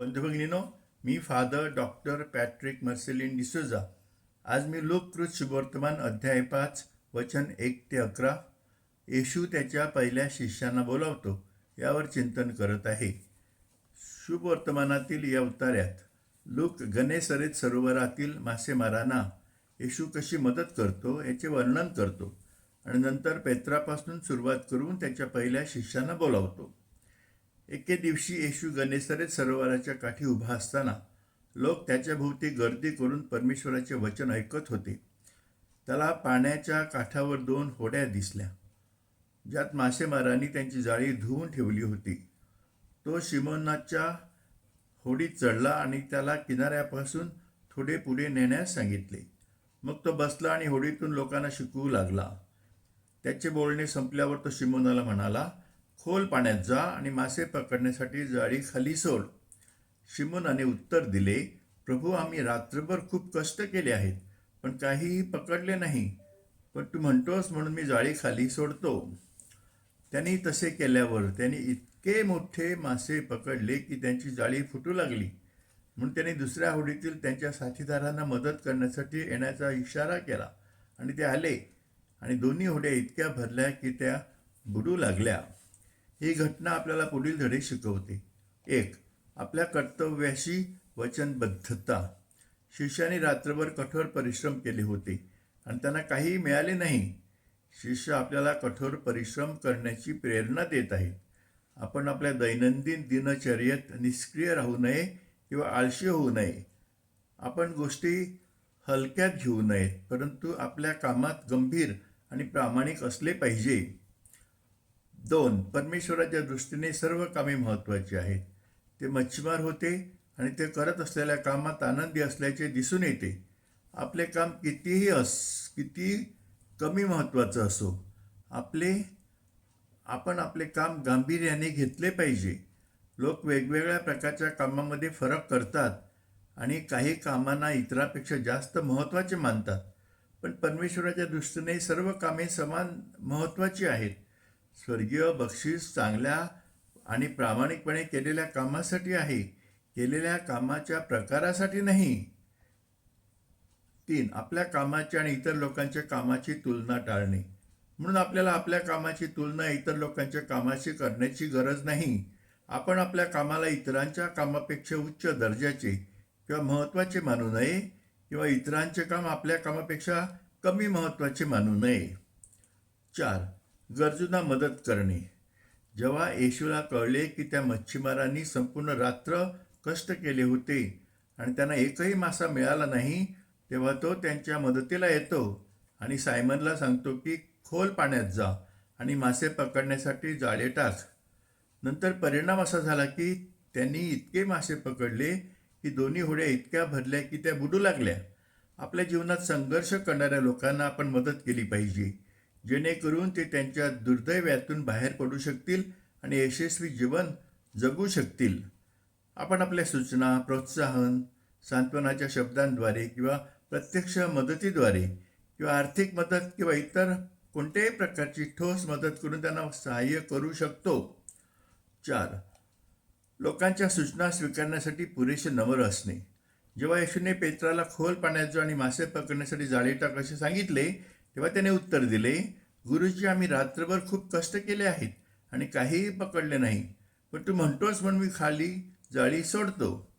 बंधुभगिनीनो मी father doctor Patrick Marcellin D'Souza आज मी लोककृत शुभवर्तमान अध्याय पाच वचन एक ते अकरा येशू त्याच्या पहिल्या शिष्यांना बोलावतो यावर चिंतन करत आहे. शुभवर्तमानातील या उतार्यात लोक गणेसरित सरोवरातील मासेमारांना येशू कशी मदत करतो याचे वर्णन करतो आणि नंतर पेत्रापासून सुरुवात करून त्याच्या पहिल्या शिष्यांना बोलावतो. एके दिवशी येशू गणेसरेत सरोवराच्या काठी उभा असताना लोक त्याच्या भोवती गर्दी करून परमेश्वराचे वचन ऐकत होते. त्याला पाण्याच्या काठावर दोन होड्या दिसल्या. ज्यात मासेमारांनी त्यांची जाळी धुवून ठेवली होती. तो शिमोनाच्या होडीत चढला आणि त्याला किनाऱ्यापासून थोडे पुढे नेण्यास सांगितले. मग तो बसला आणि होडीतून लोकांना शिकवू लागला. त्याचे बोलणे संपल्यावर तो शिमोनाला म्हणाला खोल पाण्यात जा आणि मासे पकडण्यासाठी जाळी खाली सोड. शिमोनाने उत्तर दिले प्रभू आम्ही रात्रभर खूप कष्ट केले आहेत पण काहीही पकडले नाही. पण तू म्हणतोस म्हणून मी जाळी खाली सोडतो. त्यांनी तसे केल्यावर त्यांनी इतके मोठे मासे पकडले की त्यांची जाळी फुटू लागली. म्हणून त्यांनी दुसऱ्या होडीतील त्यांच्या साथीदारांना मदत करण्यासाठी येण्याचा इशारा केला. आणि ते आले आणि दोन्ही होड्या इतक्या भरल्या की त्या बुडू लागल्या. ही घटना आपल्याला पुढील धडे शिकवते. एक आपल्या कर्तव्याशी वचनबद्धता. शिष्याने रात्रभर कठोर परिश्रम केले होते आणि त्यांना काहीही मिळाले नाही. शिष्य आपल्याला कठोर परिश्रम करण्याची प्रेरणा देत आहेत. आपण आपल्या दैनंदिन दिनचर्येत निष्क्रिय राहू नये किंवा आळशी होऊ नये. आपण गोष्टी हलक्यात घेऊ नयेत परंतु आपल्या कामात गंभीर आणि प्रामाणिक असले पाहिजे. दोन परमेश्वराच्या दृष्टीने सर्व कामे महत्त्वाची आहेत. ते मच्छीमार होते आणि ते करत असलेल्या कामात आनंदी असल्याचे दिसून येते. आपले काम कितीही अस किती कमी महत्त्वाचं असो आपले आपण आपले काम गांभीर्याने घेतले पाहिजे. लोक वेगवेगळ्या प्रकारच्या कामामध्ये फरक करतात आणि काही कामांना इतरांपेक्षा जास्त महत्त्वाचे मानतात. पण परमेश्वराच्या दृष्टीने सर्व कामे समान महत्त्वाची आहेत. स्वर्गीय बक्षीस चांगल्या आणि प्रामाणिकपणे केलेल्या कामासाठी आहे केलेल्या कामाच्या प्रकारासाठी नाही. तीन आपल्या कामाची आणि इतर लोकांच्या कामाची तुलना टाळणे. म्हणून आपल्याला आपल्या कामाची तुलना इतर लोकांच्या कामाशी करण्याची गरज नाही. आपण आपल्या कामाला इतरांच्या कामापेक्षा उच्च दर्जाचे किंवा महत्त्वाचे मानू नये किंवा इतरांचे काम आपल्या कामापेक्षा कमी महत्त्वाचे मानू नये. चार गरजूंना मदत करणे. जेव्हा येशूला कळले की त्या मच्छीमारांनी संपूर्ण रात्र कष्ट केले होते आणि त्यांना एकही मासा मिळाला नाही तेव्हा तो त्यांच्या मदतीला येतो आणि सायमनला सांगतो की खोल पाण्यात जा आणि मासे पकडण्यासाठी जाळे टाक. नंतर परिणाम असा झाला की त्यांनी इतके मासे पकडले की दोन्ही होड्या इतक्या भरल्या की त्या बुडू लागल्या. आपल्या जीवनात संघर्ष करणाऱ्या लोकांना आपण मदत केली पाहिजे. जेणेकरून ते त्यांच्या दुर्दैव्यातून बाहेर पडू शकतील आणि यशस्वी जीवन जगू शकतील. आपण आपल्या सूचना प्रोत्साहन सांत्वनाच्या शब्दांद्वारे किंवा प्रत्यक्ष मदतीद्वारे किंवा आर्थिक मदत किंवा इतर कोणत्याही प्रकारची ठोस मदत करून त्यांना सहाय्य करू शकतो. चार लोकांच्या सूचना स्वीकारण्यासाठी पुरेसे नम्र असणे. जेव्हा येशूने पेत्राला खोल पाण्याचं आणि मासे पकडण्यासाठी जाळी टाक असे सांगितले तेव्हा त्याने उत्तर दिले गुरुजी आम्ही रात्रभर खूप कष्ट केले आहेत आणि काहीही पकडले नाही. पण तू म्हणतोस म्हणून मी खाली जाळी सोडतो.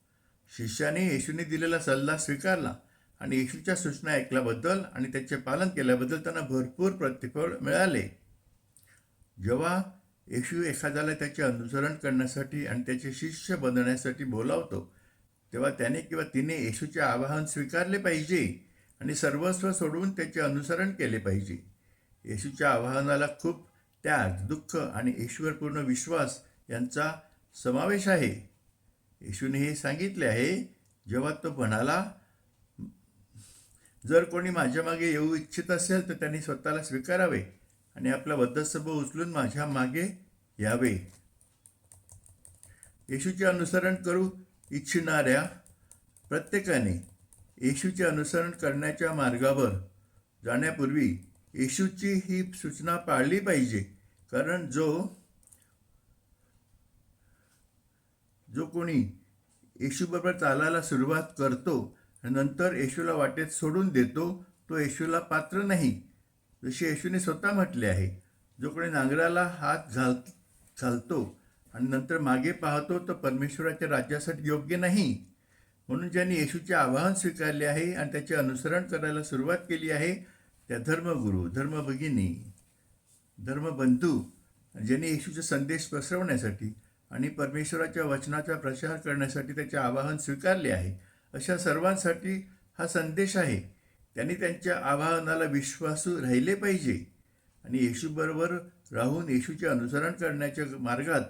शिष्याने येशूने दिलेला सल्ला स्वीकारला आणि येशूच्या सूचना ऐकल्याबद्दल आणि त्याचे पालन केल्याबद्दल त्यांना भरपूर प्रतिफळ मिळाले. जेव्हा येशू एखाद्याला त्याचे अनुसरण करण्यासाठी आणि त्याचे शिष्य बनण्यासाठी बोलावतो तेव्हा त्याने किंवा तिने येशूचे आवाहन स्वीकारले पाहिजे. आणि सर्वस्व सोडून त्याचे अनुसरण केले पाहिजे. येशूच्या आवाहनाला खूप त्याग दुःख आणि ईश्वरपूर्ण विश्वास यांचा समावेश आहे. येशूने हे सांगितले आहे जेव्हा तो म्हणाला जर कोणी माझ्या मागे येऊ इच्छित असेल तर त्यांनी स्वतःला स्वीकारावे आणि आपला वद्धस्तंभ उचलून माझ्या मागे यावे. येशूचे अनुसरण करू इच्छिणाऱ्या प्रत्येकाने येशूचे अनुसरण करण्याच्या मार्गावर जाण्यापूर्वी येशूची ही सूचना पाळली पाहिजे. कारण जो जो कोणी येशूबरोबर चालायला सुरुवात करतो आणि नंतर येशूला वाटेत सोडून देतो तो येशूला पात्र नाही. जसे येशूने स्वतः म्हटले आहे जो कोणी नांगराला हात घाल घालतो आणि नंतर मागे पाहतो तो परमेश्वराच्या राज्यासाठी योग्य नाही. म्हणून ज्यांनी येशूचे आवाहन स्वीकारले आहे आणि त्याचे अनुसरण करायला सुरुवात केली आहे त्या धर्मगुरू धर्मभगिनी धर्मबंधू ज्यांनी येशूचा संदेश पसरवण्यासाठी आणि परमेश्वराच्या वचनाचा प्रचार करण्यासाठी त्याचे आवाहन स्वीकारले आहे अशा सर्वांसाठी हा संदेश आहे. त्यांनी त्यांच्या आवाहनाला विश्वासू राहिले पाहिजे आणि येशूबरोबर राहून येशूचे अनुसरण करण्याच्या मार्गात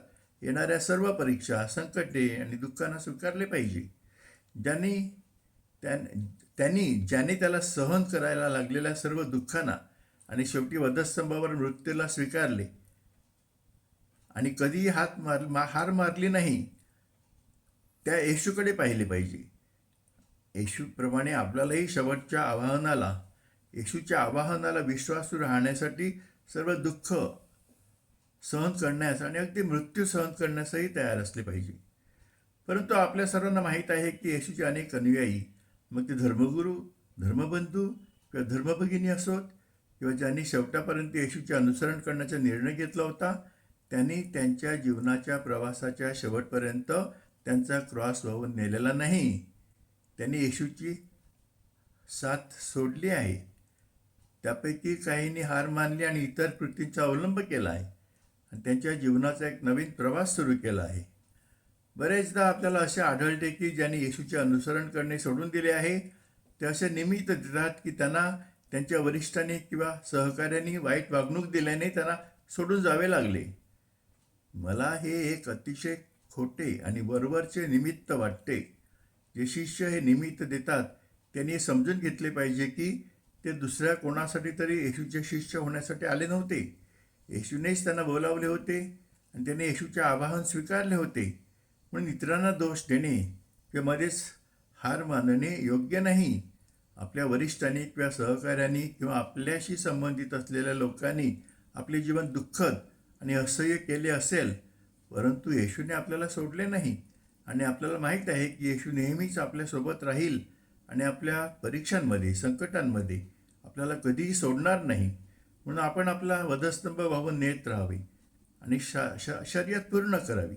येणाऱ्या सर्व परीक्षा संकटे आणि दुःखांना स्वीकारले पाहिजे. ज्यांनी त्यां त्यांनी ज्याने त्याला सहन करायला लागलेल्या सर्व दुःखांना आणि शेवटी वधस्तंभावर मृत्यूला स्वीकारले. आणि कधीही हात मार मा हार मारली नाही त्या येशूकडे पाहिले पाहिजे. येशूप्रमाणे आपल्यालाही शेवटच्या आवाहनाला येशूच्या आवाहनाला विश्वासू राहण्यासाठी सर्व दुःख सहन करण्यास आणि अगदी मृत्यू सहन करण्यासही तयार असले पाहिजे. परंतु आपल्या सर्वांना माहीत आहे की येशूचे अनेक अनुयायी मग ते धर्मगुरू धर्मबंधू किंवा धर्मभगिनी असोत किंवा ज्यांनी शेवटापर्यंत येशूचे अनुसरण करण्याचा निर्णय घेतला होता त्यांनी त्यांच्या जीवनाच्या प्रवासाच्या शेवटपर्यंत त्यांचा क्रॉस वाहून नेलेला नाही. त्यांनी येशूची साथ सोडली आहे. त्यापैकी काहींनी हार मानली आणि इतर कृतींचा अवलंब केला आहे. आणि त्यांच्या जीवनाचा एक नवीन प्रवास सुरू केला आहे. बरेचदा आपल्याला असे आढळते की ज्यांनी येशूचे अनुसरण करणे सोडून दिले आहे ते असे निमित्त देतात की त्यांना त्यांच्या वरिष्ठांनी किंवा सहकाऱ्यांनी वाईट वागणूक दिल्याने त्यांना सोडून जावे लागले. मला हे एक अतिशय खोटे आणि वरवरचे निमित्त वाटते. जे शिष्य हे निमित्त देतात त्यांनी समजून घेतले पाहिजे की ते दुसऱ्या कोणासाठी तरी येशूचे शिष्य होण्यासाठी आले नव्हते. येशूनेच त्यांना बोलावले होते आणि त्याने येशूचे आवाहन स्वीकारले होते. म्हणून इतरांना दोष देणे किंवा मध्येच हार मानणे योग्य नाही. आपल्या वरिष्ठांनी किंवा सहकाऱ्यांनी किंवा आपल्याशी संबंधित असलेल्या लोकांनी आपले जीवन दुःखद आणि असह्य केले असेल परंतु येशूने आपल्याला सोडले नाही. आणि आपल्याला माहीत आहे की येशू नेहमीच आपल्यासोबत राहील आणि आपल्या परीक्षांमध्ये संकटांमध्ये आपल्याला कधीही सोडणार नाही. म्हणून आपण आपला वधस्तंभ वाहून नेत राहावे आणि शा श शर्यत पूर्ण करावी.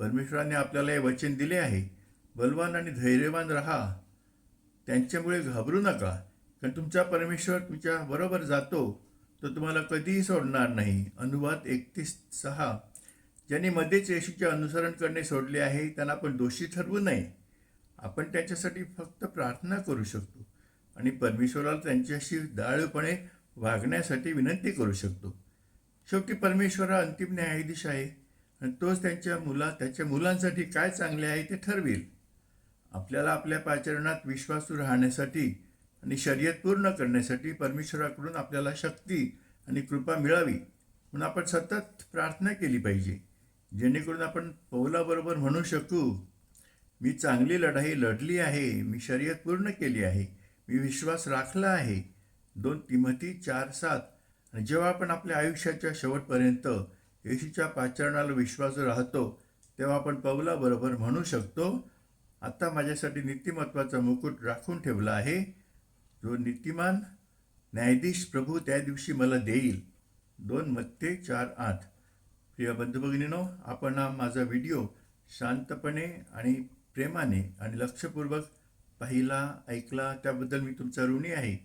परमेश्वराने आपल्याला हे वचन दिले आहे. बलवान आणि धैर्यवान राहा. त्यांच्यामुळे घाबरू नका. कारण तुमचा परमेश्वर तुमच्या बरोबर जातो तो तुम्हाला कधीही सोडणार नाही. अनुवाद एकतीस सहा. ज्यांनी मध्येच येशूचे अनुसरण करणे सोडले आहे त्यांना आपण दोषी ठरवू नये. आपण त्याच्यासाठी फक्त प्रार्थना करू शकतो आणि परमेश्वराला त्यांच्याशी दाळूपणे वागण्यासाठी विनंती करू शकतो. शेवटी परमेश्वर हा अंतिम न्यायाधीश आहे. आणि तोच त्यांच्या मुला त्याच्या मुलांसाठी काय चांगले आहे ते ठरवेल. आपल्याला आपल्या पाचरणात विश्वासू राहण्यासाठी आणि शर्यत पूर्ण करण्यासाठी परमेश्वराकडून आपल्याला शक्ती आणि कृपा मिळावी म्हणून आपण सतत प्रार्थना केली पाहिजे. जेणेकरून आपण पौलाबरोबर म्हणू शकू मी चांगली लढाई लढली आहे मी शर्यत पूर्ण केली आहे मी विश्वास राखला आहे. दोन तिमती चार सात आणि जेव्हा आपण आपल्या आयुष्याच्या शेवटपर्यंत येशूच्या पाचरणाला विश्वास राहतो तेव्हा आपण पौलाबरोबर म्हणू शकतो आत्ता माझ्यासाठी नीतिमत्वाचा मुकुट राखून ठेवला आहे. जो नीतिमान न्यायाधीश प्रभू त्या दिवशी मला देईल. दोन मत्ते चार आठ. प्रिय बंधुभगिनीनो आपण हा माझा व्हिडिओ शांतपणे आणि प्रेमाने आणि लक्षपूर्वक पाहिला ऐकला त्याबद्दल मी तुमचा ऋणी आहे.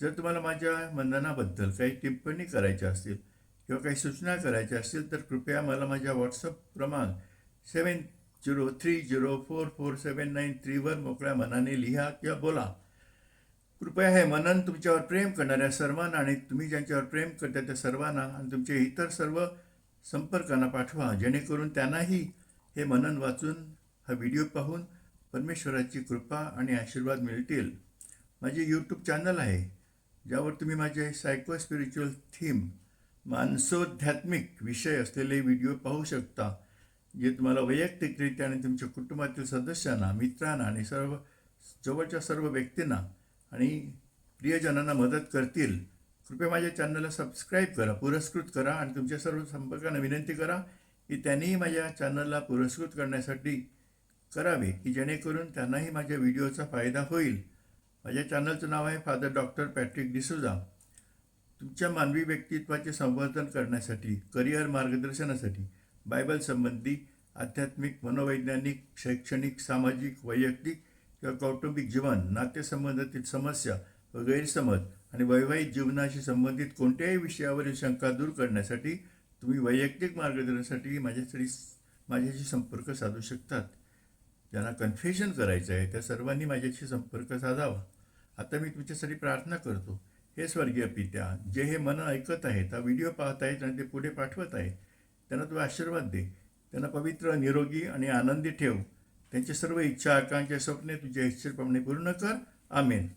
जर तुम्हाला माझ्या मंदनाबद्दल काही टिप्पणी करायच्या असतील किंवा काही सूचना करायच्या असतील तर कृपया मला माझ्या व्हॉट्सअप क्रमांक seven zero three zero four four seven nine थ्रीवर मोकळ्या मनाने लिहा किंवा बोला. कृपया हे मनन तुमच्यावर प्रेम करणाऱ्या सर्वांना आणि तुम्ही ज्यांच्यावर प्रेम करता त्या सर्वांना आणि तुमचे इतर सर्व संपर्कांना पाठवा जेणेकरून त्यांनाही हे मनन वाचून हा व्हिडिओ पाहून परमेश्वराची कृपा आणि आशीर्वाद मिळतील. माझे यूट्यूब चॅनल आहे ज्यावर तुम्ही माझे सायको स्पिरिच्युअल थीम मानसोध्यात्मिक विषय असलेले व्हिडिओ पाहू शकता जे तुम्हाला वैयक्तिकरित्या आणि तुमच्या कुटुंबातील सदस्यांना मित्रांना आणि सर्व जवळच्या सर्व व्यक्तींना आणि प्रियजनांना मदत करतील. कृपया माझ्या चॅनलला सबस्क्राईब करा पुरस्कृत करा आणि तुमच्या सर्व संपर्कांना विनंती करा की त्यांनीही माझ्या चॅनलला पुरस्कृत करण्यासाठी करावे की जेणेकरून त्यांनाही माझ्या व्हिडिओचा फायदा होईल. माझ्या चॅनलचं नाव आहे फादर डॉक्टर पॅट्रिक डिसुजा. तुमच्या मानवी व्यक्तित्वाचे संवर्धन करण्यासाठी करिअर मार्गदर्शनासाठी बायबल संबंधी आध्यात्मिक मनोवैज्ञानिक शैक्षणिक सामाजिक वैयक्तिक किंवा कौटुंबिक जीवन नातेसंबंधातील समस्या व गैरसमज आणि वैवाहिक जीवनाशी संबंधित कोणत्याही विषयावरील शंका दूर करण्यासाठी तुम्ही वैयक्तिक मार्गदर्शनासाठी माझ्यासाठी माझ्याशी संपर्क साधू शकतात. ज्यांना कन्फेशन करायचं आहे त्या सर्वांनी माझ्याशी संपर्क साधावा. आता मी तुमच्यासाठी प्रार्थना करतो. हे स्वर्गीय पित्या जे हे मन ऐकत आहेत हा व्हिडिओ पाहत आहेत आणि ते पुढे पाठवत आहेत त्यांना तू आशीर्वाद दे. त्यांना पवित्र निरोगी आणि आनंदी ठेव. त्यांच्या सर्व इच्छा आकांक्षा स्वप्ने तुझ्या इच्छेप्रमाणे पूर्ण कर. आमेन.